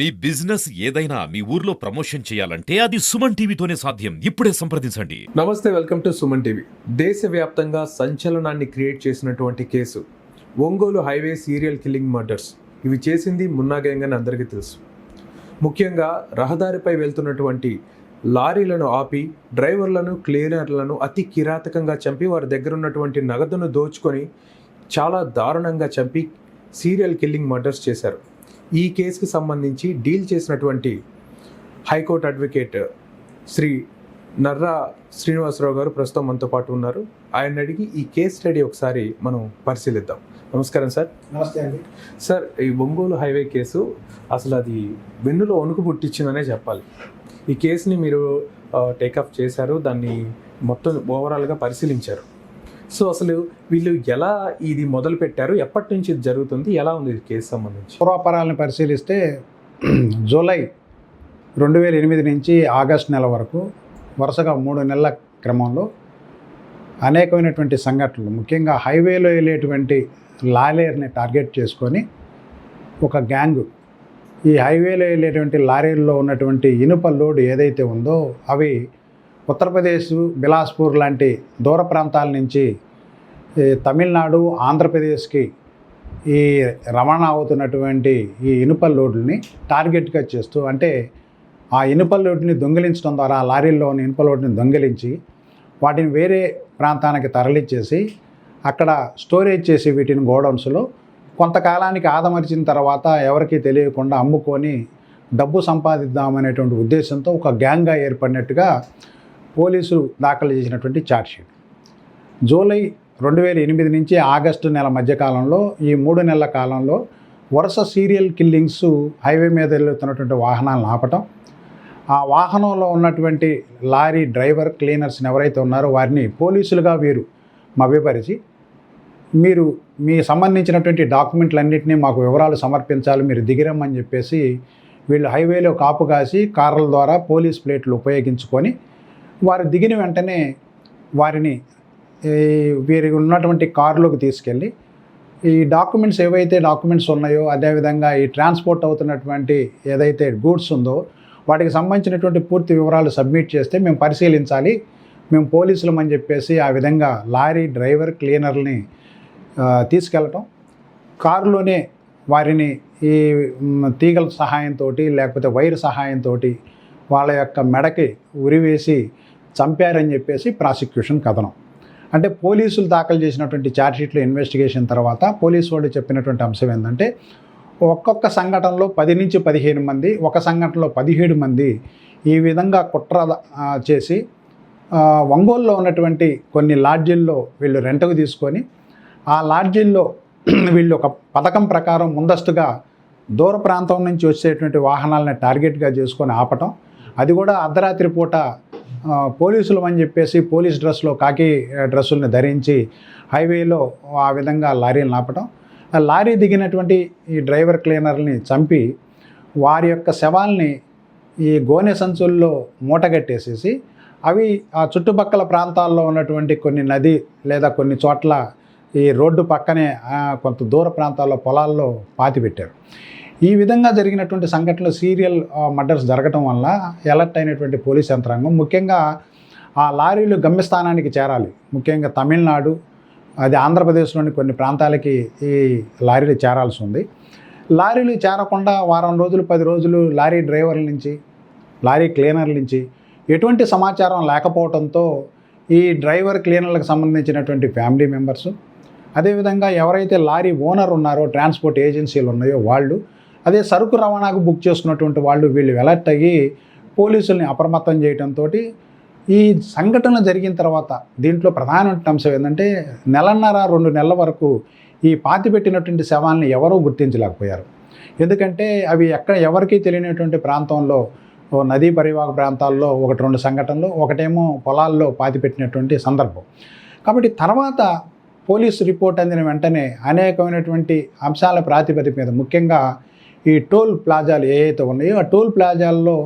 మీ business ఏదైనా మీ ఊర్లో promotion చేయాలంటే అది సుమన్ టీవీతోనే సాధ్యం. ఇప్పుడే సంప్రదించండి. నమస్తే వెల్కమ్ టు సుమన్ టీవీ. దేశవ్యాప్తంగా సంచలనాన్ని క్రియేట్ చేసినటువంటి case Ongole highway serial killing murders. ఇవి చేసింది మున్నా గ్యాంగ్ అని అందరికీ తెలుసు. ముఖ్యంగా రహదారిపై వెళ్తున్నటువంటి లారీలను ఆపి డ్రైవర్లను క్లీనర్లను అతి కిరాతకంగా చంపి వారి దగ్గర ఉన్నటువంటి నగదును దోచుకొని చాలా దారుణంగా చంపి సీరియల్ కిల్లింగ్ మర్డర్స్ చేశారు. ఈ కేసుకి సంబంధించి డీల్ చేసినటువంటి high court advocate Shri Narra Srinivasarao గారు ప్రస్తుతం మనతో పాటు ఉన్నారు. ఆయన అడిగి ఈ కేస్ స్టడీ ఒకసారి మనం పరిశీలిద్దాం. నమస్కారం సార్. నమస్తే అండి. సార్ ఈ ఒంగోలు హైవే కేసు అసలు అది వెన్నులో వణుకు పుట్టించిందనే చెప్పాలి. ఈ కేసుని మీరు టేకప్ చేశారు దాన్ని మొత్తం ఓవరాల్గా పరిశీలించారు. సో అసలు వీళ్ళు ఎలా ఇది మొదలు పెట్టారు? ఎప్పటి నుంచి ఇది జరుగుతుంది? ఎలా ఉంది ఈ కేసు సంబంధించి? పూర్వాపరాలను పరిశీలిస్తే జూలై రెండు వేల ఎనిమిది నుంచి ఆగస్ట్ నెల వరకు వరుసగా మూడు నెలల క్రమంలో అనేకమైనటువంటి సంఘటనలు ముఖ్యంగా హైవేలో వెళ్ళేటువంటి లాలేర్ని టార్గెట్ చేసుకొని ఒక గ్యాంగ్ ఈ హైవేలో వెళ్ళేటువంటి లారీల్లో ఉన్నటువంటి ఇనుప లోడ్ ఏదైతే ఉందో అవి ఉత్తరప్రదేశ్ బిలాస్పూర్ లాంటి దూర ప్రాంతాల నుంచి ఈ తమిళనాడు ఆంధ్రప్రదేశ్కి ఈ రవాణా అవుతున్నటువంటి ఈ ఇనుప లోడ్లని టార్గెట్గా చేస్తూ అంటే ఆ ఇనుప లోడ్ని దొంగిలించడం ద్వారా ఆ లారీల్లోని ఇనుప లోడ్ని దొంగిలించి వాటిని వేరే ప్రాంతానికి తరలిచ్చేసి అక్కడ స్టోరేజ్ చేసి వీటిని గోడౌన్స్లో కొంతకాలానికి ఆదమర్చిన తర్వాత ఎవరికీ తెలియకుండా అమ్ముకొని డబ్బు సంపాదిద్దామనేటువంటి ఉద్దేశంతో ఒక గ్యాంగ్గా ఏర్పడినట్టుగా పోలీసులు దాఖలు చేసినటువంటి ఛార్జ్షీట్ జూలై రెండు వేల ఎనిమిది నుంచి ఆగస్టు నెల మధ్యకాలంలో ఈ మూడు నెలల కాలంలో వరుస సీరియల్ కిల్లింగ్స్ హైవే మీద వెళ్తున్నటువంటి వాహనాలను ఆపటం ఆ వాహనంలో ఉన్నటువంటి లారీ డ్రైవర్ క్లీనర్స్ని ఎవరైతే ఉన్నారో వారిని పోలీసులుగా వీరు మభ్యపరిచి మీరు మీ సంబంధించినటువంటి డాక్యుమెంట్లన్నింటినీ మాకు వివరాలు సమర్పించాలి మీరు దిగిరమ్మని చెప్పేసి వీళ్ళు హైవేలో కాపు కాసి కార్ల ద్వారా పోలీస్ ప్లేట్లు ఉపయోగించుకొని వారు దిగిన వెంటనే వారిని వీరి ఉన్నటువంటి కారులోకి తీసుకెళ్ళి ఈ డాక్యుమెంట్స్ ఏవైతే డాక్యుమెంట్స్ ఉన్నాయో అదేవిధంగా ఈ ట్రాన్స్పోర్ట్ అవుతున్నటువంటి ఏదైతే గూడ్స్ ఉందో వాటికి సంబంధించినటువంటి పూర్తి వివరాలు సబ్మిట్ చేస్తే మేము పరిశీలించాలి. మేము పోలీసులం అని చెప్పేసి ఆ విధంగా లారీ డ్రైవర్ క్లీనర్ని తీసుకెళ్ళటం. కారులోనే వారిని ఈ తీగల సహాయంతో లేకపోతే వైర్ సహాయంతో వాళ్ళ యొక్క మెడకి ఉరివేసి చంపారని చెప్పేసి ప్రాసిక్యూషన్ కథనం. అంటే పోలీసులు దాఖలు చేసినటువంటి ఛార్జ్షీట్లో ఇన్వెస్టిగేషన్ తర్వాత పోలీసు వాళ్ళు చెప్పినటువంటి అంశం ఏంటంటే ఒక్కొక్క సంఘటనలో పది నుంచి పదిహేను మంది ఒక సంఘటనలో పదిహేడు మంది ఈ విధంగా కుట్ర చేసి ఒంగోలులో ఉన్నటువంటి కొన్ని లాడ్జీల్లో వీళ్ళు రెంట్కు తీసుకొని ఆ లాడ్జీల్లో వీళ్ళు ఒక పథకం ప్రకారం ముందస్తుగా దూర ప్రాంతం నుంచి వచ్చేటువంటి వాహనాలని టార్గెట్గా చేసుకొని ఆపటం. అది కూడా అర్ధరాత్రి పూట పోలీసులు అని చెప్పేసి పోలీస్ డ్రెస్లో కాకి ఆ, డ్రెస్సుల్ని ధరించి హైవేలో ఆ విధంగా లారీని ఆపటం ఆ లారీ దిగినటువంటి ఈ డ్రైవర్ క్లీనర్ని చంపి వారి యొక్క శవాల్ని ఈ గోనె సంచుల్లో మూటగట్టేసేసి అవి ఆ చుట్టుపక్కల ప్రాంతాల్లో ఉన్నటువంటి కొన్ని నది లేదా కొన్ని చోట్ల ఈ రోడ్డు పక్కనే కొంత దూర ప్రాంతాల్లో పొలాల్లో పాతిపెట్టారు. ఈ విధంగా జరిగినటువంటి సంఘటనలు సీరియల్ మర్డర్స్ జరగటం వల్ల ఎలర్ట్ అయినటువంటి పోలీస్ యంత్రాంగం ముఖ్యంగా ఆ లారీలు గమ్యస్థానానికి చేరాలి. ముఖ్యంగా తమిళనాడు అది ఆంధ్రప్రదేశ్లోని కొన్ని ప్రాంతాలకి ఈ లారీలు చేరాల్సి ఉంది. లారీలు చేరకుండా వారం రోజులు పది రోజులు లారీ డ్రైవర్ల నుంచి లారీ క్లీనర్ల నుంచి ఎటువంటి సమాచారం లేకపోవడంతో ఈ డ్రైవర్ క్లీనర్లకు సంబంధించినటువంటి ఫ్యామిలీ మెంబర్స్ అదేవిధంగా ఎవరైతే లారీ ఓనర్ ఉన్నారో ట్రాన్స్పోర్ట్ ఏజెన్సీలు ఉన్నాయో వాళ్ళు అదే సరుకు రవాణాకు బుక్ చేసుకున్నటువంటి వాళ్ళు వీళ్ళు అలర్ట్ అయ్యి పోలీసుల్ని అప్రమత్తం చేయడంతో ఈ సంఘటన జరిగిన తర్వాత దీంట్లో ప్రధాన అంశం ఏంటంటే నెలన్నర రెండు నెలల వరకు ఈ పాతి పెట్టినటువంటి శవాల్ని ఎవరూ గుర్తించలేకపోయారు. ఎందుకంటే అవి ఎక్కడ ఎవరికీ తెలియనటువంటి ప్రాంతంలో నదీ పరివాహక ప్రాంతాల్లో ఒకటి రెండు సంఘటనలు ఒకటేమో పొలాల్లో పాతి పెట్టినటువంటి సందర్భం. కాబట్టి తర్వాత పోలీసు రిపోర్ట్ అందిన వెంటనే అనేకమైనటువంటి అంశాల ప్రాతిపదిక మీద ముఖ్యంగా ఈ టోల్ ప్లాజాలు ఏవైతే ఉన్నాయో ఆ టోల్ ప్లాజాల్లో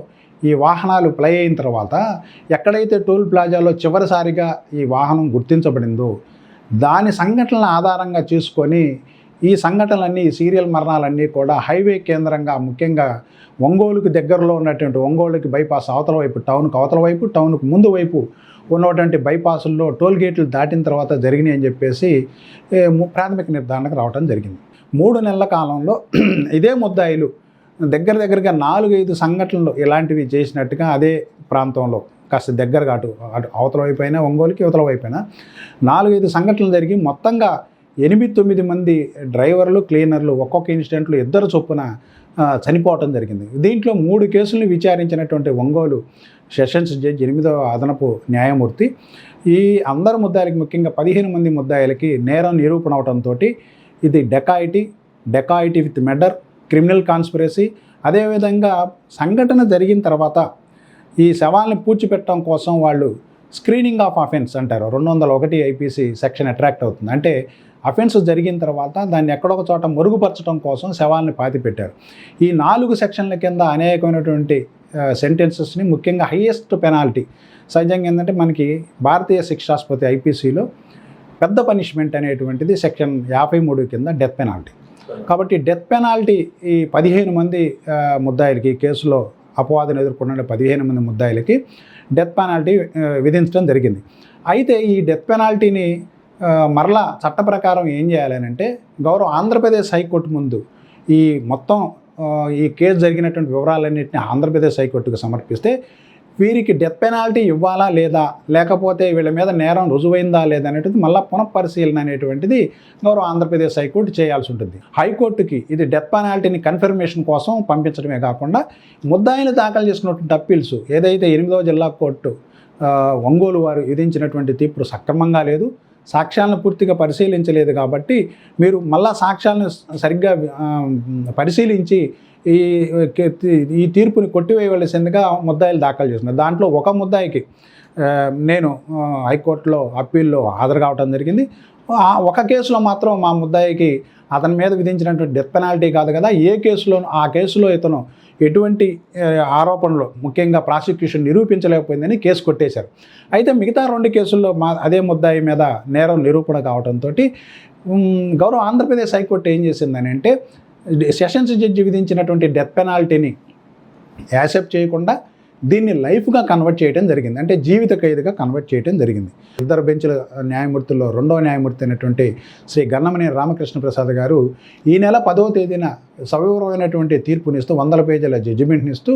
ఈ వాహనాలు ప్లై అయిన తర్వాత ఎక్కడైతే టోల్ ప్లాజాలో చివరిసారిగా ఈ వాహనం గుర్తించబడిందో దాని సంఘటనల ఆధారంగా చూసుకొని ఈ సంఘటనలన్నీ సీరియల్ మరణాలన్నీ కూడా హైవే కేంద్రంగా ముఖ్యంగా ఒంగోలుకు దగ్గరలో ఉన్నటువంటి ఒంగోలుకి బైపాస్ అవతల వైపు టౌన్కి అవతల వైపు టౌన్కు ముందు వైపు ఉన్నటువంటి బైపాసుల్లో టోల్ గేట్లు దాటిన తర్వాత జరిగినాయి అని చెప్పేసి ప్రాథమిక నిర్ధారణకు రావడం జరిగింది. మూడు నెలల కాలంలో ఇదే ముద్దాయిలు దగ్గర దగ్గరగా నాలుగైదు సంఘటనలు ఇలాంటివి చేసినట్టుగా అదే ప్రాంతంలో కాస్త దగ్గరగా అటు అటు అవతల వైపు అయినా ఒంగోలుకి ఇవతల వైపు అయినా నాలుగైదు సంఘటనలు జరిగి మొత్తంగా ఎనిమిది తొమ్మిది మంది డ్రైవర్లు క్లీనర్లు ఒక్కొక్క ఇన్సిడెంట్లు ఇద్దరు చొప్పున చనిపోవటం జరిగింది. దీంట్లో మూడు కేసులను విచారించినటువంటి ఒంగోలు సెషన్స్ జడ్జి ఎనిమిదవ అదనపు న్యాయమూర్తి ఈ అందరు ముద్దాయిలకి ముఖ్యంగా పదిహేను మంది ముద్దాయిలకి నేరం నిరూపణ అవడంతో ఇది dacoity dacoity with murder criminal conspiracy. అదేవిధంగా సంఘటన జరిగిన తర్వాత ఈ శవాలను పూడ్చిపెట్టడం కోసం వాళ్ళు స్క్రీనింగ్ ఆఫ్ అఫెన్స్ అంటారు. రెండు వందల ఒకటి ఐపీసీ సెక్షన్ అట్రాక్ట్ అవుతుంది. అంటే అఫెన్స్ జరిగిన తర్వాత దాన్ని ఎక్కడొక చోట మరుగుపరచడం కోసం శవాల్ని పాతిపెట్టారు. ఈ నాలుగు సెక్షన్ల కింద అనేకమైనటువంటి సెంటెన్సెస్ని ముఖ్యంగా హయ్యెస్ట్ పెనాల్టీ. సహజంగా ఏంటంటే మనకి భారతీయ శిక్షాస్పతి ఐపీసీలో పెద్ద పనిష్మెంట్ అనేటువంటిది సెక్షన్ యాభై మూడు కింద డెత్ పెనాల్టీ. కాబట్టి డెత్ పెనాల్టీ ఈ పదిహేను మంది ముద్దాయిలకి కేసులో అపవాదం ఎదుర్కొన్న పదిహేను మంది ముద్దాయిలకి డెత్ పెనాల్టీ విధించడం జరిగింది. అయితే ఈ డెత్ పెనాల్టీని మరలా చట్ట ప్రకారం ఏం చేయాలని అంటే గౌరవ ఆంధ్రప్రదేశ్ హైకోర్టు ముందు ఈ మొత్తం ఈ కేసు జరిగినటువంటి వివరాలన్నింటినీ ఆంధ్రప్రదేశ్ హైకోర్టుకు సమర్పిస్తే వీరికి డెత్ పెనాల్టీ ఇవ్వాలా లేదా? లేకపోతే వీళ్ళ మీద నేరం రుజువైందా లేదా అనేటిది మళ్ళీ పునఃపరిశీలన అనేటువంటిది గౌరవ ఆంధ్రప్రదేశ్ హైకోర్టు చేయాల్సి ఉంటుంది. హైకోర్టుకి ఇది డెత్ పెనాల్టీని కన్ఫర్మేషన్ కోసం పంపించడమే కాకుండా ముద్దాయిలు దాఖలు చేసుకున్నటువంటి అప్పీల్స్ ఏదైతే ఎనిమిదవ జిల్లా కోర్టు ఒంగోలు వారు విధించినటువంటి తీర్పు సక్రమంగా లేదు. సాక్ష్యాలను పూర్తిగా పరిశీలించలేదు కాబట్టి మీరు మళ్ళా సాక్ష్యాలను సరిగ్గా పరిశీలించి ఈ ఈ తీర్పుని కొట్టివేయవలసిందిగా ముద్దాయిలు దాఖలు చేస్తున్నారు. దాంట్లో ఒక ముద్దాయికి నేను హైకోర్టులో అప్పీల్లో హాజరు కావడం జరిగింది. ఒక కేసులో మాత్రం మా ముద్దాయికి అతని మీద విధించినటువంటి డెత్ పెనాల్టీ కాదు కదా. ఏ కేసులో ఆ కేసులో ఇతను ఎటువంటి ఆరోపణలు ముఖ్యంగా ప్రాసిక్యూషన్ నిరూపించలేకపోయిందని కేసు కొట్టేశారు. అయితే మిగతా రెండు కేసుల్లో మా అదే ముద్దాయి మీద నేరం నిరూపణ కావడంతో గౌరవ ఆంధ్రప్రదేశ్ హైకోర్టు ఏం చేసిందని అంటే సెషన్స్ జడ్జి విధించినటువంటి డెత్ పెనాల్టీని యాక్సెప్ట్ చేయకుండా దీన్ని లైఫ్గా కన్వర్ట్ చేయడం జరిగింది. అంటే జీవిత ఖైదుగా కన్వర్ట్ చేయడం జరిగింది. ఇద్దరు బెంచ్ల న్యాయమూర్తుల్లో రెండవ న్యాయమూర్తి అయినటువంటి శ్రీ గన్నమనే రామకృష్ణ ప్రసాద్ గారు ఈ నెల పదవ తేదీన సవివరమైనటువంటి తీర్పునిస్తూ వందల పేజీల జడ్జిమెంట్ని ఇస్తూ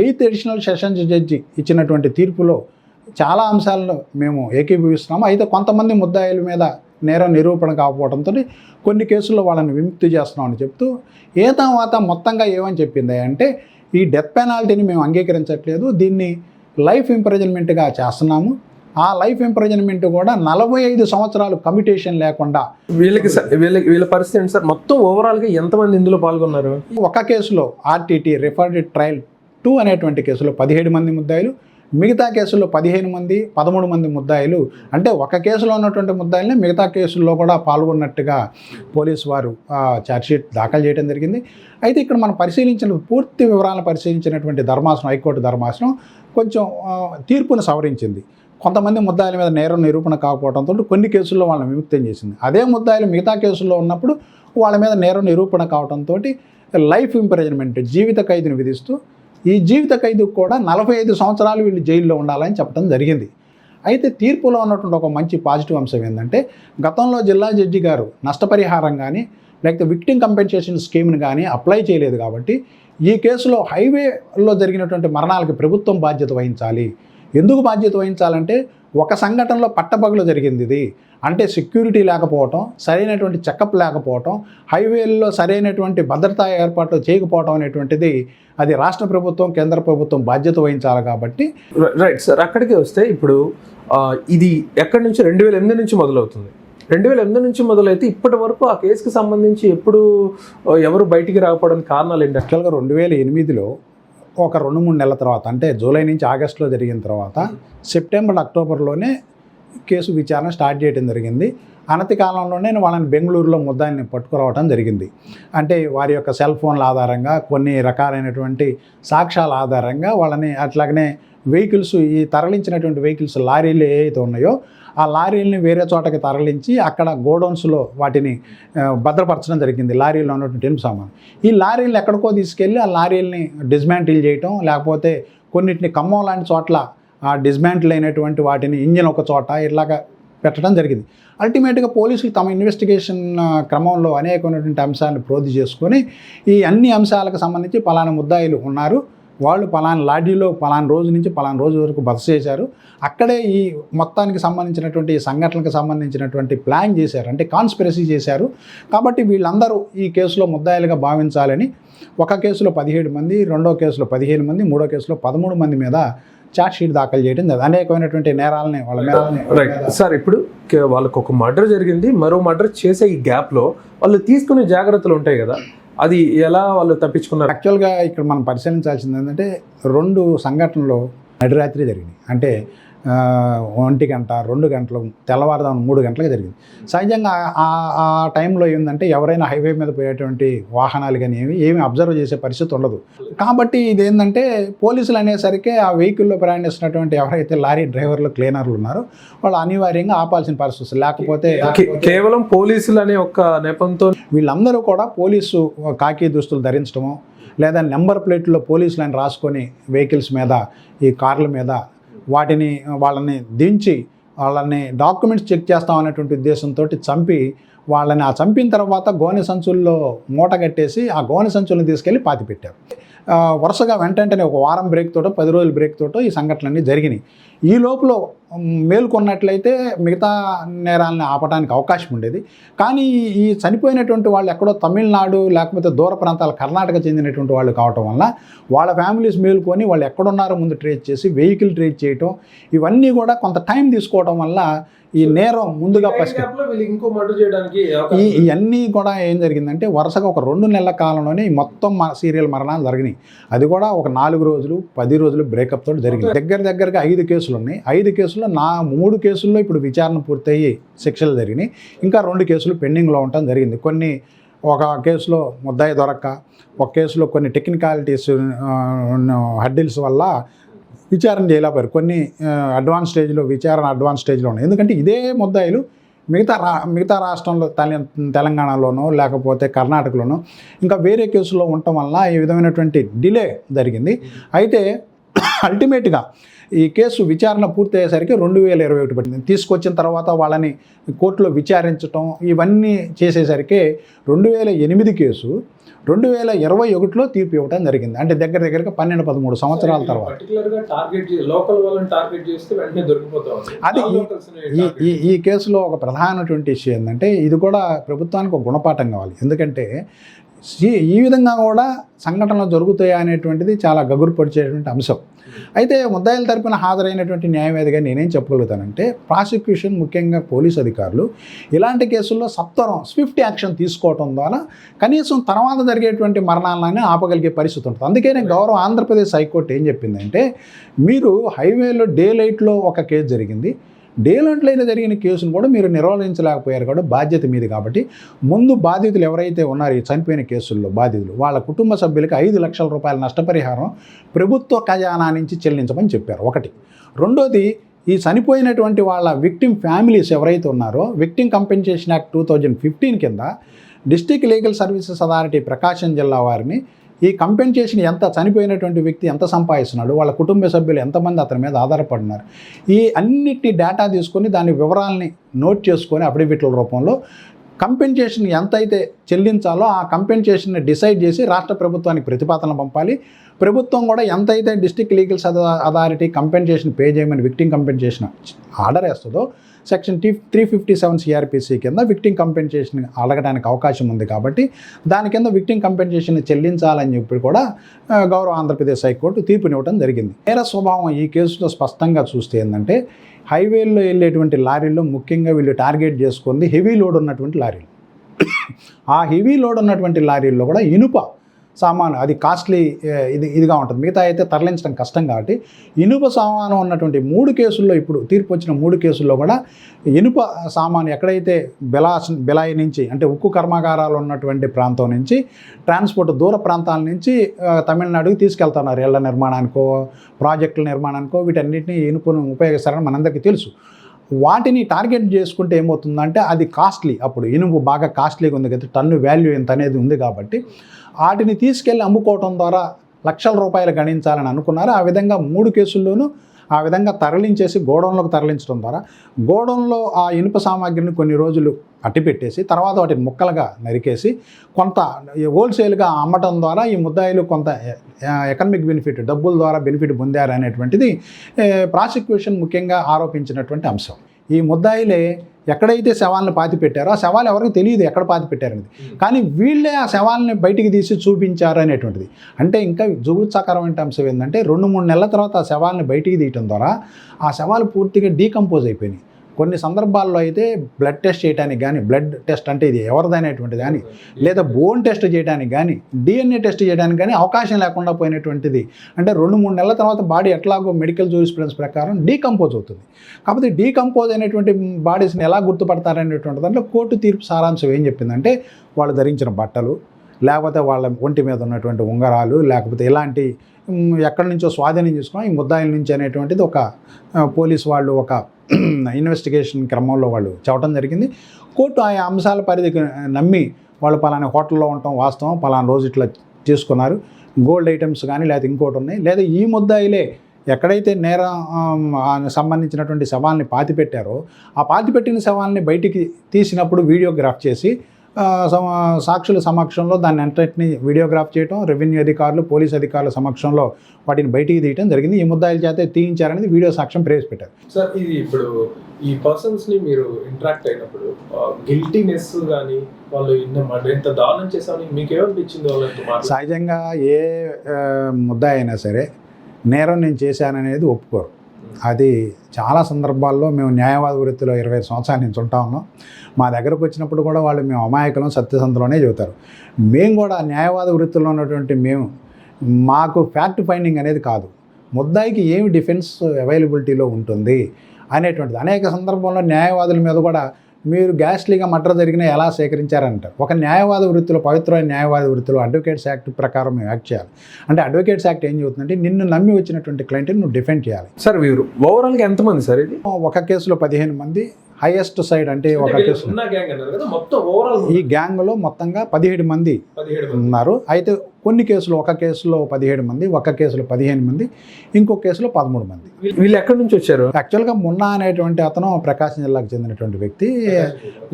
ఎయిత్ అడిషనల్ సెషన్స్ జడ్జి ఇచ్చినటువంటి తీర్పులో చాలా అంశాలను మేము ఏకీభవిస్తున్నాము. అయితే కొంతమంది ముద్దాయిల మీద నేరం నిరూపణ కాకపోవడంతో కొన్ని కేసుల్లో వాళ్ళని విముక్తి చేస్తున్నామని చెప్తూ ఏ తర్వాత మొత్తంగా ఏమని చెప్పింది అంటే ఈ డెత్ పెనాల్టీని మేము అంగీకరించట్లేదు. దీన్ని లైఫ్ ఇంప్రెజన్మెంట్గా చేస్తున్నాము. ఆ లైఫ్ ఇంప్రెజన్మెంట్ కూడా నలభై ఐదు సంవత్సరాలు కమిటేషన్ లేకుండా వీళ్ళకి వీళ్ళకి వీళ్ళ పరిస్థితి ఏంటి సార్? మొత్తం ఓవరాల్గా ఎంతమంది ఇందులో పాల్గొన్నారు? ఒక కేసులో ఆర్టీటీ రిఫర్డ్ ట్రయల్ టూ అనేటువంటి కేసులో పదిహేడు మంది ముద్దాయిలు మిగతా కేసుల్లో పదిహేను మంది పదమూడు మంది ముద్దాయిలు. అంటే ఒక కేసులో ఉన్నటువంటి ముద్దాయిల్ని మిగతా కేసుల్లో కూడా పాల్గొన్నట్టుగా పోలీసు వారు ఛార్జ్షీట్ దాఖలు చేయడం జరిగింది. అయితే ఇక్కడ మనం పరిశీలించిన పూర్తి వివరాలను పరిశీలించినటువంటి ధర్మాసనం హైకోర్టు ధర్మాసనం కొంచెం తీర్పును సవరించింది. కొంతమంది ముద్దాయిల మీద నేరం నిరూపణ కాకపోవడంతో కొన్ని కేసుల్లో వాళ్ళని విముక్తం చేసింది. అదే ముద్దాయిలు మిగతా కేసుల్లో ఉన్నప్పుడు వాళ్ళ మీద నేరం నిరూపణ కావడంతో లైఫ్ ఇంప్రెజన్మెంట్ జీవిత ఖైదుని విధిస్తూ ఈ జీవిత ఖైదుకు కూడా నలభై ఐదు సంవత్సరాలు వీళ్ళు జైల్లో ఉండాలని చెప్పడం జరిగింది. అయితే తీర్పులో ఉన్నటువంటి ఒక మంచి పాజిటివ్ అంశం ఏంటంటే గతంలో జిల్లా జడ్జి గారు నష్టపరిహారం కానీ లేకపోతే విక్టిమ్ కంపెన్సేషన్ స్కీమ్ని కానీ అప్లై చేయలేదు కాబట్టి ఈ కేసులో హైవేలో జరిగినటువంటి మరణాలకు ప్రభుత్వం బాధ్యత వహించాలి. ఎందుకు బాధ్యత వహించాలంటే ఒక సంఘటనలో పట్టపగలు జరిగింది ఇది. అంటే సెక్యూరిటీ లేకపోవటం సరైనటువంటి చెకప్ లేకపోవటం హైవేల్లో సరైనటువంటి భద్రతా ఏర్పాట్లు చేయకపోవటం అనేటువంటిది అది రాష్ట్ర ప్రభుత్వం కేంద్ర ప్రభుత్వం బాధ్యత వహించాలి కాబట్టి రైట్ సార్ అక్కడికి వస్తే ఇప్పుడు ఇది ఎక్కడి నుంచి? రెండు వేల ఎనిమిది నుంచి మొదలవుతుంది. రెండు వేల ఎనిమిది నుంచి మొదలైతే ఇప్పటి వరకు ఆ కేసుకి సంబంధించి ఎప్పుడు ఎవరు బయటికి రాకపోవడానికి కారణాలు ఏంటి? యాక్చువల్గా రెండు వేల ఎనిమిదిలో ఒక రెండు మూడు నెలల తర్వాత అంటే జూలై నుంచి ఆగస్టులో జరిగిన తర్వాత సెప్టెంబర్ అక్టోబర్లోనే కేసు విచారణ స్టార్ట్ చేయడం జరిగింది. అనతి కాలంలోనే వాళ్ళని బెంగళూరులో ముద్దాయిని పట్టుకురావడం జరిగింది. అంటే వారి యొక్క సెల్ ఫోన్ల ఆధారంగా కొన్ని రకాలైనటువంటి సాక్ష్యాల ఆధారంగా వాళ్ళని అట్లాగనే వెహికల్స్ ఈ తరలించినటువంటి వెహికల్స్ లారీలు ఏవైతే ఉన్నాయో ఆ లారీలని వేరే చోటకి తరలించి అక్కడ గోడౌన్స్లో వాటిని భద్రపరచడం జరిగింది. లారీలో ఉన్నటువంటి ఇనుము సామాన్. ఈ లారీలు ఎక్కడికో తీసుకెళ్ళి ఆ లారీలని డిస్మాంటిల్ చేయటం లేకపోతే కొన్నిటిని ఖమ్మం లాంటి చోట్ల ఆ డిస్మాంటిల్ అయినటువంటి వాటిని ఇంజిన్ ఒక చోట ఇలాగ పెట్టడం జరిగింది. అల్టిమేట్గా పోలీసులు తమ ఇన్వెస్టిగేషన్ క్రమంలో అనేకమైనటువంటి అంశాలను ప్రోధి చేసుకొని ఈ అన్ని అంశాలకు సంబంధించి పలానా ముద్దాయిలు ఉన్నారు. వాళ్ళు పలానా లాడీలో పలానా రోజు నుంచి పలానా రోజు వరకు బస చేశారు. అక్కడే ఈ మొత్తానికి సంబంధించినటువంటి ఈ సంఘటనకు సంబంధించినటువంటి ప్లాన్ చేశారు. అంటే కాన్స్పిరసీ చేశారు. కాబట్టి వీళ్ళందరూ ఈ కేసులో ముద్దాయిలుగా భావించాలని ఒక కేసులో పదిహేడు మంది రెండో కేసులో పదిహేను మంది మూడో కేసులో పదమూడు మంది మీద ఛార్జ్ షీట్ దాఖలు చేయడం. అనేకమైనటువంటి నేరాలని వాళ్ళ మీద రైట్ సార్ ఇప్పుడు వాళ్ళకు ఒక మర్డర్ జరిగింది. మరో మర్డర్ చేసే ఈ గ్యాప్లో వాళ్ళు తీసుకునే జాగ్రత్తలు ఉంటాయి కదా. అది ఎలా వాళ్ళు తప్పించుకున్నారు? యాక్చువల్గా ఇక్కడ మనం పరిశీలించాల్సింది ఏంటంటే రెండు సంఘటనలు నడిరాత్రి జరిగినాయి. అంటే ఒంటి గంట రెండు గంటలు తెల్లవారుదాం మూడు గంటలకు జరిగింది సహజంగా ఆ ఆ టైంలో ఏంటంటే ఎవరైనా హైవే మీద పోయేటువంటి వాహనాలు కానీ ఏమి ఏమి అబ్జర్వ్ చేసే పరిస్థితి ఉండదు కాబట్టి ఇదేంటంటే పోలీసులు అనేసరికి ఆ వెహికల్లో ప్రయాణిస్తున్నటువంటి ఎవరైతే లారీ డ్రైవర్లు క్లీనర్లు ఉన్నారో వాళ్ళు అనివార్యంగా ఆపాల్సిన పరిస్థితి. లేకపోతే కేవలం పోలీసులు అనే ఒక నెపంతో వీళ్ళందరూ కూడా పోలీసు కాకి దుస్తులు ధరించడము లేదా నెంబర్ ప్లేట్లో పోలీసులు అని రాసుకొని వెహికల్స్ మీద ఈ కార్ల మీద వాటిని వాళ్ళని దించి వాళ్ళని డాక్యుమెంట్స్ చెక్ చేస్తాం అనేటువంటి ఉద్దేశంతో చంపి వాళ్ళని ఆ చంపిన తర్వాత గోనె సంచుల్లో మూట కట్టేసి ఆ గోనె సంచులను తీసుకెళ్ళి పాతిపెట్టారు. వరుసగా వెంటనే ఒక వారం బ్రేక్ తోటో పది రోజుల బ్రేక్ తోటో ఈ సంఘటనలన్నీ జరిగినాయి. ఈ లోపల మేల్కొన్నట్లయితే మిగతా నేరాలను ఆపడానికి అవకాశం ఉండేది. కానీ ఈ- ఈ చనిపోయినటువంటి వాళ్ళు ఎక్కడో తమిళనాడు లేకపోతే దూర ప్రాంతాల కర్ణాటక చెందినటువంటి వాళ్ళు కావటం వల్ల వాళ్ళ ఫ్యామిలీస్ మేలుకొని వాళ్ళు ఎక్కడున్నారో ముందు ట్రేస్ చేసి వెహికల్ ట్రేస్ చేయటం ఇవన్నీ కూడా కొంత టైం తీసుకోవడం వల్ల ఈ నేరం ముందుగా పసి ఇంకో మర్డర్ చేయడానికి ఈ ఇవన్నీ కూడా ఏం జరిగిందంటే వరుసగా ఒక రెండు నెలల కాలంలోనే మొత్తం సీరియల్ మరణాలు జరిగినాయి. అది కూడా ఒక నాలుగు రోజులు పది రోజులు బ్రేకప్ తోటి జరిగింది. దగ్గర దగ్గరగా ఐదు కేసులు ఉన్నాయి. ఐదు కేసుల్లో నా మూడు కేసుల్లో ఇప్పుడు విచారణ పూర్తయ్యి శిక్షలు జరిగినాయి. ఇంకా రెండు కేసులు పెండింగ్లో ఉండటం జరిగింది. కొన్ని ఒక కేసులో ముద్దాయి దొరక్క ఒక కేసులో కొన్ని టెక్నికాలిటీస్ హడ్డిల్స్ వల్ల విచారణ చేయలేపారు కొన్ని అడ్వాన్స్ స్టేజ్లో విచారణ అడ్వాన్స్ స్టేజ్లో ఉన్నాయి. ఎందుకంటే ఇదే ముద్దాయిలు మిగతా రా మిగతా రాష్ట్రంలో తెల తెలంగాణలోనో లేకపోతే కర్ణాటకలోనో ఇంకా వేరే కేసుల్లో ఉండటం వల్ల ఈ విధమైనటువంటి డిలే జరిగింది. అయితే అల్టిమేట్గా ఈ కేసు విచారణ పూర్తయ్యేసరికి రెండు వేల ఇరవై ఒకటి పట్టింది తీసుకొచ్చిన తర్వాత వాళ్ళని కోర్టులో విచారించటం ఇవన్నీ చేసేసరికి రెండు వేల ఎనిమిది కేసు రెండు వేల ఇరవై ఒకటిలో తీర్పు ఇవ్వడం జరిగింది. అంటే దగ్గర దగ్గరగా పన్నెండు పదమూడు సంవత్సరాల తర్వాత. అది ఈ ఈ ఈ కేసులో ఒక ప్రధానటువంటి ఇష్యూ ఏంటంటే ఇది కూడా ప్రభుత్వానికి ఒక గుణపాఠం కావాలి. ఎందుకంటే ఈ- ఈ విధంగా కూడా సంఘటనలు జరుగుతాయా అనేటువంటిది చాలా గగురుపరిచేటువంటి అంశం. అయితే ముద్దాయిల తరపున హాజరైనటువంటి న్యాయవాదిగా నేనేం చెప్పగలుగుతానంటే ప్రాసిక్యూషన్ ముఖ్యంగా పోలీస్ అధికారులు ఇలాంటి కేసుల్లో సత్వరం స్విఫ్ట్ యాక్షన్ తీసుకోవటం ద్వారా కనీసం తర్వాత జరిగేటువంటి మరణాలని ఆపగలిగే పరిస్థితి ఉంటుంది. అందుకే నేను గౌరవ ఆంధ్రప్రదేశ్ హైకోర్టు ఏం చెప్పిందంటే మీరు హైవేలో డే లైట్లో ఒక కేసు జరిగింది డేలంట్లైన జరిగిన కేసును కూడా మీరు నిర్వహించలేకపోయారు కూడా బాధ్యత మీది కాబట్టి ముందు బాధితులు ఎవరైతే ఉన్నారో ఈ చనిపోయిన కేసుల్లో బాధితులు వాళ్ళ కుటుంబ సభ్యులకి ఐదు లక్షల రూపాయల నష్టపరిహారం ప్రభుత్వ ఖజానా నుంచి చెల్లించమని చెప్పారు. ఒకటి. రెండోది ఈ చనిపోయినటువంటి వాళ్ళ విక్టిమ్ ఫ్యామిలీస్ ఎవరైతే ఉన్నారో victim compensation act two thousand fifteen కింద district legal services authority Prakasam జిల్లా వారిని ఈ కంపెన్సేషన్ ఎంత చనిపోయినటువంటి వ్యక్తి ఎంత సంపాదిస్తున్నాడు వాళ్ళ కుటుంబ సభ్యులు ఎంతమంది అతని మీద ఆధారపడినారు ఈ అన్నిటి డేటా తీసుకొని దాని వివరాలని నోట్ చేసుకొని అఫిడవిట్ల రూపంలో కంపెన్సేషన్ ఎంత అయితే చెల్లించాలో ఆ కంపెన్సేషన్ని డిసైడ్ చేసి రాష్ట్ర ప్రభుత్వానికి ప్రతిపాదన పంపాలి. ప్రభుత్వం కూడా ఎంతైతే district legal authority compensation pay చేయమని విక్టింగ్ కంపెన్సేషన్ ఆర్డర్ వేస్తుందో section T three fifty seven CRPC కింద విక్టింగ్ కంపెన్సేషన్ అడగడానికి అవకాశం ఉంది కాబట్టి దాని కింద విక్టింగ్ కంపెన్సేషన్ చెల్లించాలని చెప్పి కూడా గౌరవ ఆంధ్రప్రదేశ్ హైకోర్టు తీర్పునివ్వడం జరిగింది. నేర స్వభావం ఈ కేసులో స్పష్టంగా చూస్తే ఏంటంటే హైవేల్లో వెళ్ళేటువంటి లారీల్లో ముఖ్యంగా వీళ్ళు టార్గెట్ చేసుకుంది హెవీ లోడ్ ఉన్నటువంటి లారీలు. ఆ హెవీ లోడ్ ఉన్నటువంటి లారీల్లో కూడా ఇనుప సామాను అది కాస్ట్లీ ఇది ఇదిగా ఉంటుంది. మిగతా అయితే తరలించడం కష్టం కాబట్టి ఇనుప సామాను ఉన్నటువంటి మూడు కేసుల్లో ఇప్పుడు తీర్పు వచ్చిన మూడు కేసుల్లో కూడా ఇనుప సామాను ఎక్కడైతే బెలా బెలాయి నుంచి అంటే ఉక్కు కర్మాగారాలు ఉన్నటువంటి ప్రాంతం నుంచి ట్రాన్స్పోర్ట్ దూర ప్రాంతాల నుంచి తమిళనాడుకి తీసుకెళ్తున్నారు ఇళ్ళ నిర్మాణానికో ప్రాజెక్టుల నిర్మాణానికో వీటన్నిటిని ఇనుపును ఉపయోగిస్తారని మనందరికీ తెలుసు. వాటిని టార్గెట్ చేసుకుంటే ఏమవుతుందంటే అది కాస్ట్లీ అప్పుడు ఇనుము బాగా కాస్ట్లీగా ఉంది కదా టన్ను వాల్యూ ఎంత అనేది ఉంది కాబట్టి వాటిని తీసుకెళ్ళి అమ్ముకోవటం ద్వారా లక్షల రూపాయలు గణించాలని అనుకున్నారు? ఆ విధంగా మూడు కేసుల్లోనూ ఆ విధంగా తరలించేసి గోడౌన్లోకి తరలించడం ద్వారా గోడౌన్లో ఆ ఇనుప సామాగ్రిని కొన్ని రోజులు అట్టిపెట్టేసి తర్వాత వాటిని ముక్కలుగా నరికేసి కొంత హోల్సేల్గా అమ్మటం ద్వారా ఈ ముద్దాయిలు కొంత ఎకనమిక్ బెనిఫిట్ డబ్బుల ద్వారా బెనిఫిట్ పొందారు అనేటువంటిది ప్రాసిక్యూషన్ ముఖ్యంగా ఆరోపించినటువంటి అంశం. ఈ ముద్దాయిలే ఎక్కడైతే శవాలను పాతి పెట్టారో ఆ శవాలు ఎవరికి తెలియదు ఎక్కడ పాతి పెట్టారనేది కానీ వీళ్ళే ఆ శవాలని బయటికి తీసి చూపించారు అనేటువంటిది. అంటే ఇంకా జుగుత్సాకరమైన అంశం ఏంటంటే రెండు మూడు నెలల తర్వాత ఆ శవాలను బయటికి తీయటం ద్వారా ఆ శవాలు పూర్తిగా డీకంపోజ్ అయిపోయినాయి. కొన్ని సందర్భాల్లో అయితే బ్లడ్ టెస్ట్ చేయడానికి కానీ బ్లడ్ టెస్ట్ అంటే ఇది ఎవరిదైనటువంటిది కానీ లేదా బోన్ టెస్ట్ చేయడానికి కానీ డిఎన్ఏ టెస్ట్ చేయడానికి కానీ అవకాశం లేకుండా పోయినటువంటిది. అంటే రెండు మూడు నెలల తర్వాత బాడీ ఎట్లాగో మెడికల్ జూరిస్ప్రెన్స్ ప్రకారం డీకంపోజ్ అవుతుంది. కాకపోతే డీకంపోజ్ అయినటువంటి బాడీస్ని ఎలా గుర్తుపడతారనేటువంటి దాంట్లో కోర్టు తీర్పు సారాంశం ఏం చెప్పిందంటే వాళ్ళు ధరించిన బట్టలు లేకపోతే వాళ్ళ ఒంటి మీద ఉన్నటువంటి ఉంగరాలు లేకపోతే ఇలాంటి ఎక్కడి నుంచో స్వాధీనం చేసుకుని ఈ ముద్దాయిల నుంచి అనేటువంటిది ఒక పోలీస్ వాళ్ళు ఒక ఇన్వెస్టిగేషన్ క్రమంలో వాళ్ళు చెప్పడం జరిగింది. కోర్టు ఆ అంశాల పరిధికి నమ్మి వాళ్ళు పలానా హోటల్లో ఉండటం వాస్తవం పలానా రోజు ఇట్లా చేసుకున్నారు. గోల్డ్ ఐటమ్స్ కానీ లేదా ఇంకోటి ఉన్నాయి. లేదా ఈ ముద్దాయిలే ఎక్కడైతే నేరం సంబంధించినటువంటి శవాల్ని పాతిపెట్టారో ఆ పాతిపెట్టిన శవాల్ని బయటికి తీసినప్పుడు వీడియోగ్రాఫ్ చేసి సాక్షుల సమక్షంలో దాన్ని అంతటిని వీడియోగ్రాఫ్ చేయటం రెవెన్యూ అధికారులు పోలీస్ అధికారుల సమక్షంలో వాటిని బయటికి తీయటం జరిగింది. ఈ ముద్దాయిల చేత తీయించారనేది వీడియో సాక్ష్యం ప్రవేశపెట్టారు. సార్ ఇది ఇప్పుడు ఈ పర్సన్స్ని మీరు ఇంటరాక్ట్ అయినప్పుడు గిల్టీనెస్ కానీ వాళ్ళు ఎంత చేశామని మాట్లాడి? సహజంగా ఏ ఆ, ముద్దాయి అయినా సరే నేరం నేను చేశాననేది ఒప్పుకోరు. అది చాలా సందర్భాల్లో మేము న్యాయవాద వృత్తిలో ఇరవై సంవత్సరాల నుంచి ఉంటా ఉన్నాం. మా దగ్గరకు వచ్చినప్పుడు కూడా వాళ్ళు మేము అమాయకులం సత్యసంధలోనే చెబుతారు. మేము కూడా న్యాయవాద వృత్తిలో ఉన్నటువంటి మేము మాకు ఫ్యాక్ట్ ఫైండింగ్ అనేది కాదు. ముద్దాయికి ఏమి డిఫెన్స్ అవైలబిలిటీలో ఉంటుంది అనేటువంటిది. అనేక సందర్భంలో న్యాయవాదుల మీద కూడా మీరు గ్యాస్లీగా మర్డర్ జరిగినా ఎలా సేకరించారంటారు? ఒక న్యాయవాద వృత్తిలో పవిత్రమైన న్యాయవాద వృత్తిలో అడ్వకేట్స్ యాక్ట్ ప్రకారం మేము యాక్ట్ చేయాలి. అంటే అడ్వకేట్స్ యాక్ట్ ఏం చెబుతుందంటే నిన్ను నమ్మి వచ్చినటువంటి క్లయింట్ని నువ్వు డిఫెండ్ చేయాలి. సార్ వీరు ఓవరాల్గా ఎంతమంది సార్ ఇది? ఒక కేసులో పదిహేను మంది. హైయెస్ట్ సైడ్ అంటే ఒక కేసులో. ఉన్న గ్యాంగ్ అన్నారు కదా మొత్తం ఓవరాల్ ఈ గ్యాంగ్లో మొత్తంగా పదిహేడు మంది. ఉన్నారు. అయితే కొన్ని కేసులు ఒక కేసులో పదిహేడు మంది ఒక కేసులో పదిహేను మంది ఇంకో కేసులో పదమూడు మంది. వీళ్ళు ఎక్కడి నుంచి వచ్చారు? యాక్చువల్గా మున్నా అనేటువంటి అతను ప్రకాశం జిల్లాకు చెందినటువంటి వ్యక్తి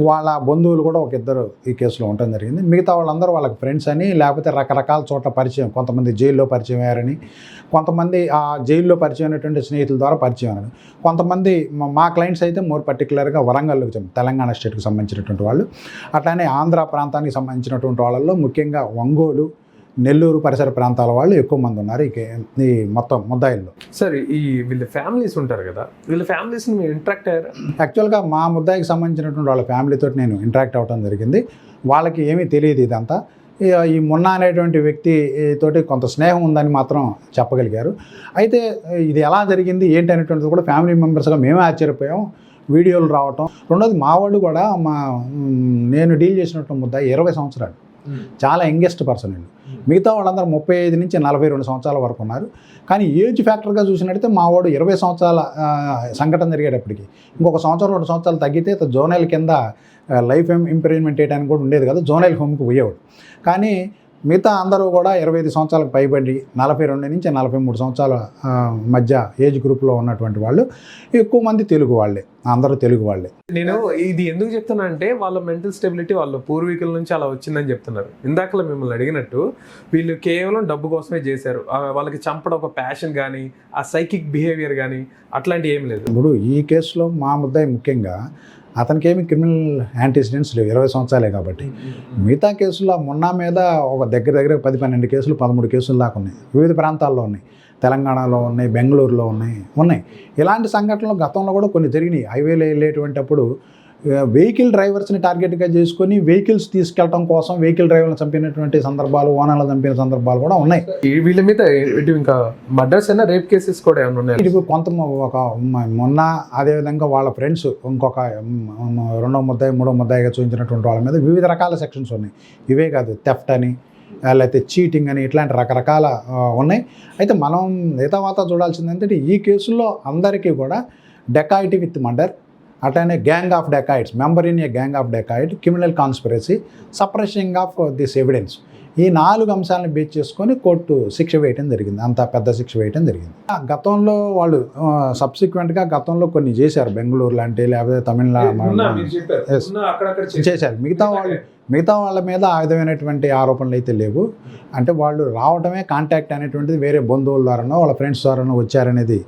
వాళ్ళ బంధువులు కూడా ఒక ఇద్దరు ఈ కేసులో ఉండటం జరిగింది. మిగతా వాళ్ళందరూ వాళ్ళకి ఫ్రెండ్స్ అని లేకపోతే రకరకాల చోట్ల పరిచయం కొంతమంది జైల్లో పరిచయం అయ్యారని కొంతమంది ఆ జైల్లో పరిచయం అయినటువంటి స్నేహితుల ద్వారా పరిచయం అని కొంతమంది మా- క్లయింట్స్ అయితే మోర్ పర్టికులర్గా వరంగల్కి చెంది తెలంగాణ స్టేట్కి సంబంధించినటువంటి వాళ్ళు అట్లానే ఆంధ్ర ప్రాంతానికి సంబంధించినటువంటి వాళ్ళల్లో ముఖ్యంగా ఒంగోలు నెల్లూరు పరిసర ప్రాంతాల వాళ్ళు ఎక్కువ మంది ఉన్నారు ఈ కే- ఈ మొత్తం ముద్దాయిల్లో. సార్ ఈ వీళ్ళ ఫ్యామిలీస్ ఉంటారు కదా వీళ్ళ ఫ్యామిలీస్ మీరు ఇంటరాక్ట్ అయ్యారా? యాక్చువల్గా మా ముద్దాయికి సంబంధించినటువంటి వాళ్ళ ఫ్యామిలీతో నేను ఇంటరాక్ట్ అవ్వడం జరిగింది. వాళ్ళకి ఏమీ తెలియదు ఇదంతా. ఈ- మున్నా అనేటువంటి వ్యక్తి తోటి కొంత స్నేహం ఉందని మాత్రం చెప్పగలిగారు. అయితే ఇది ఎలా జరిగింది ఏంటి అనేటువంటిది కూడా ఫ్యామిలీ మెంబర్స్గా మేమే ఆశ్చర్యపోయాం. వీడియోలు రావటం. రెండోది మా వాళ్ళు కూడా మా మ్, నేను డీల్ చేసినటువంటి ముద్దాయి ఇరవై సంవత్సరాలు. చాలా యంగెస్ట్ పర్సన్ అండి. మిగతా వాళ్ళందరూ ముప్పై ఐదు నుంచి నలభై రెండు సంవత్సరాల వరకు ఉన్నారు. కానీ ఏజ్ ఫ్యాక్టర్గా చూసినట్టయితే మా వాడు ఇరవై సంవత్సరాల సంఘటన జరిగేటప్పటికి. ఇంకొక సంవత్సరం రెండు సంవత్సరాలు తగ్గితే జోనల్ కింద లైఫ్ ఇంప్రూవ్మెంట్ చేయడానికి కూడా ఉండేది కదా. జోనల్ హోమ్కి పోయేవాడు. కానీ మిగతా అందరూ కూడా ఇరవై ఐదు సంవత్సరాలకు పైబడి నలభై రెండు నుంచి నలభై మూడు సంవత్సరాల మధ్య ఏజ్ గ్రూప్లో ఉన్నటువంటి వాళ్ళు ఎక్కువ మంది తెలుగు వాళ్ళే అందరూ తెలుగు వాళ్ళే. నేను ఇది ఎందుకు చెప్తున్నా అంటే వాళ్ళ మెంటల్ స్టెబిలిటీ వాళ్ళ పూర్వీకుల నుంచి అలా వచ్చిందని చెప్తున్నారు. ఇందాకలో మిమ్మల్ని అడిగినట్టు వీళ్ళు కేవలం డబ్బు కోసమే చేశారు. వాళ్ళకి చంపడం ఒక ప్యాషన్ కానీ ఆ సైకిక్ బిహేవియర్ కానీ అట్లాంటివి ఏం లేదు. ఇప్పుడు ఈ కేసులో మా ముద్దాయి ముఖ్యంగా అతనికి ఏమి క్రిమినల్ యాంటీసిడెంట్స్ లేవు ఇరవై సంవత్సరాలే కాబట్టి. మిగతా కేసుల్లో మొన్న మీద ఒక దగ్గర దగ్గర పది పన్నెండు కేసులు పదమూడు కేసులు దాకా ఉన్నాయి. వివిధ ప్రాంతాల్లో ఉన్నాయి. తెలంగాణలో ఉన్నాయి బెంగళూరులో ఉన్నాయి ఉన్నాయి. ఇలాంటి సంఘటనలు గతంలో కూడా కొన్ని జరిగినాయి. హైవేలో వెళ్ళేటువంటి అప్పుడు వెహికల్ డ్రైవర్స్ని టార్గెట్గా చేసుకొని వెహికల్స్ తీసుకెళ్ళడం కోసం వెహికల్ డ్రైవర్లను చంపినటువంటి సందర్భాలు ఓనర్లు చంపిన సందర్భాలు కూడా ఉన్నాయి. వీళ్ళ మీద ఇటు ఇంకా మర్డర్స్ అయినా రేప్ కేసెస్ కూడా ఏమైనా ఉన్నాయి? ఇప్పుడు కొంత ఒక మొన్న అదేవిధంగా వాళ్ళ ఫ్రెండ్స్ ఇంకొక రెండో ముద్దాయి మూడో ముద్దాయిగా చూపించినటువంటి వాళ్ళ మీద వివిధ రకాల సెక్షన్స్ ఉన్నాయి. ఇవే కాదు థెఫ్ట్ అని లేకపోతే చీటింగ్ అని ఇట్లాంటి రకరకాల ఉన్నాయి. అయితే మనం నేతావాత చూడాల్సింది ఏంటంటే ఈ కేసుల్లో అందరికీ కూడా డెకాయిటీ విత్ మర్డర్ అట్లానే gang of dacoits member in a gang of dacoit criminal conspiracy suppressing of this evidence ఈ నాలుగు అంశాలను బేస్ చేసుకొని కోర్టు శిక్ష వేయటం జరిగింది. అంత పెద్ద శిక్ష వేయటం జరిగింది. గతంలో వాళ్ళు సబ్సిక్వెంట్గా గతంలో కొన్ని చేశారు. బెంగళూరు లాంటి లేకపోతే తమిళనాడు. చేశారు. మిగతా వాళ్ళు మిగతా వాళ్ళ మీద ఆ విధమైనటువంటి ఆరోపణలు అయితే లేవు. అంటే వాళ్ళు రావడమే కాంటాక్ట్ అనేటువంటిది వేరే బంధువుల ద్వారానో వాళ్ళ ఫ్రెండ్స్ ద్వారానో వచ్చారనేది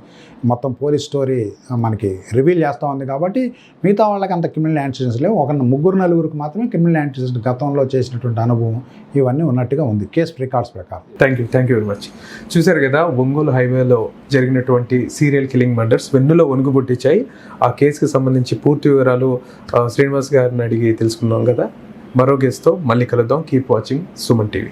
మొత్తం పోలీస్ స్టోరీ మనకి రివీల్ చేస్తూ ఉంది కాబట్టి మిగతా వాళ్ళకి అంత క్రిమినల్ యాంటిసిడెంట్స్ లేవు. ఒక ముగ్గురు నలుగురికి మాత్రమే క్రిమినల్ యాంటిసిడెంట్ గతంలో చేసినటువంటి అనుభవం ఇవన్నీ ఉన్నట్టుగా ఉంది. కేసు రికార్డ్స్ ప్రకారం. Thank you thank you very much చూశారు కదా ఒంగోలు హైవేలో జరిగినటువంటి సీరియల్ కిల్లింగ్ మర్డర్స్ వెన్నులో వణుగు పుట్టించాయి ఆ కేసుకి సంబంధించి పూర్తి వివరాలు శ్రీనివాస్ గారిని అడిగి తెలుసుకున్నాం కదా. మరో గెస్ట్తో మళ్ళీ కలుద్దాం. Keep watching Suman TV.